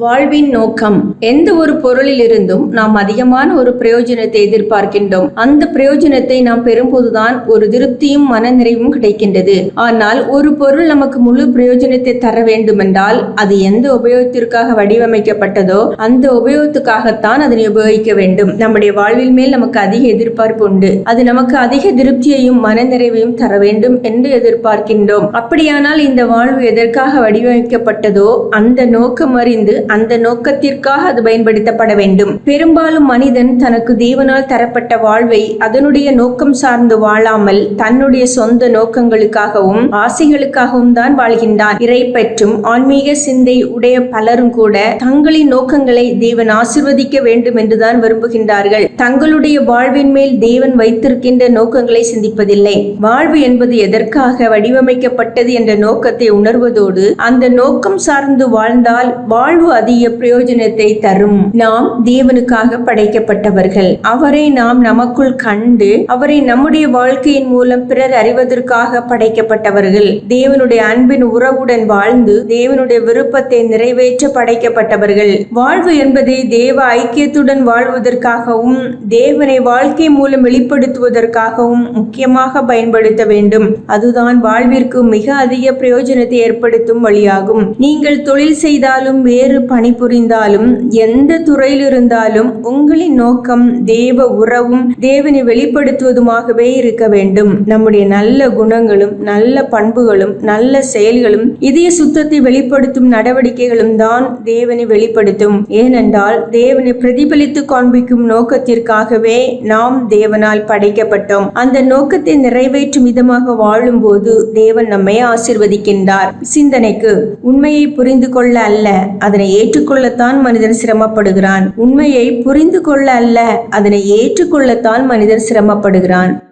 வாழ்வின் நோக்கம். எந்த ஒரு பொருளிலிருந்தும் நாம் அதிகமான ஒரு பிரயோஜனத்தை எதிர்பார்க்கின்றோம். அந்த பிரயோஜனத்தை நாம் பெறும்போதுதான் ஒரு திருப்தியும் மனநிறைவும் கிடைக்கின்றது. ஆனால் ஒரு பொருள் நமக்கு முழு பிரயோஜனத்தை தர வேண்டுமென்றால் அது எந்த உபயோகத்திற்காக வடிவமைக்கப்பட்டதோ அந்த உபயோகத்துக்காகத்தான் அதனை உபயோகிக்க வேண்டும். நம்முடைய வாழ்வில் மேல் நமக்கு அதிக எதிர்பார்ப்பு உண்டு. அது நமக்கு அதிக திருப்தியையும் மனநிறைவையும் தர வேண்டும் என்று எதிர்பார்க்கின்றோம். அப்படியானால் இந்த வாழ்வு எதற்காக வடிவமைக்கப்பட்டதோ அந்த நோக்கம் அறிந்து அந்த நோக்கத்திற்காக அது பயன்படுத்தப்பட வேண்டும். பெரும்பாலும் மனிதன் தனக்கு தேவனால் தரப்பட்ட வாழ்வை அதனுடைய நோக்கம் சார்ந்து வாழாமல் தன்னுடைய சொந்த நோக்கங்களுக்காகவும் ஆசைகளுக்காகவும் தான் வாழ்கின்றான். இறை பற்றும் ஆன்மீக சிந்தை உடைய பலரும் கூட தங்களின் நோக்கங்களை தேவன் ஆசிர்வதிக்க வேண்டும் என்றுதான் விரும்புகின்றார்கள். தங்களுடைய வாழ்வின் மேல் தேவன் வைத்திருக்கின்ற நோக்கங்களை சிந்திப்பதில்லை. வாழ்வு என்பது எதற்காக வடிவமைக்கப்பட்டது என்ற நோக்கத்தை உணர்வதோடு அந்த நோக்கம் சார்ந்து வாழ்ந்தால் வாழ்வு அதிக பிரயோஜனத்தை தரும். நாம் தேவனுக்காக படைக்கப்பட்டவர்கள். அவரை நாம் நமக்குள் கண்டு அவரை நம்முடைய வாழ்க்கையின் மூலம் பிறர் அறிவதற்காக படைக்கப்பட்டவர்கள். தேவனுடைய அன்பின் உறவுடன் வாழ்ந்து தேவனுடைய விருப்பத்தை நிறைவேற்ற படைக்கப்பட்டவர்கள். வாழ்வு என்பதை தேவ ஐக்கியத்துடன் வாழ்வதற்காகவும் தேவனை வாழ்க்கை மூலம் வெளிப்படுத்துவதற்காகவும் முக்கியமாக பயன்படுத்த வேண்டும். அதுதான் வாழ்விற்கு மிக அதிக பிரயோஜனத்தை ஏற்படுத்தும் வழியாகும். நீங்கள் தொழில் செய்தாலும் வேறு பணிபுரிந்தாலும் எந்த துறையில் இருந்தாலும் உங்களின் நோக்கம் தேவ உறவும் தேவனை வெளிப்படுத்துவதுமாகவே இருக்க வேண்டும். நம்முடைய நல்ல குணங்களும் நல்ல பண்புகளும் நல்ல செயல்களும் இதய சுத்தத்தை வெளிப்படுத்தும் நடவடிக்கைகளும் தான் தேவனை வெளிப்படுத்தும். ஏனென்றால் தேவனை பிரதிபலித்து காண்பிக்கும் நோக்கத்திற்காகவே நாம் தேவனால் படைக்கப்பட்டோம். அந்த நோக்கத்தை நிறைவேற்றும் விதமாக வாழும்போது தேவன் நம்மை ஆசிர்வதிக்கின்றார். சிந்தனைக்கு உண்மையை புரிந்து கொள்ள அல்ல அதனை ஏற்றுக்கொள்ளத்தான் மனிதன் சிரமப்படுகிறான். உண்மையை புரிந்து கொள்ள அல்ல அதனை ஏற்றுக்கொள்ளத்தான் மனிதர் சிரமப்படுகிறான்.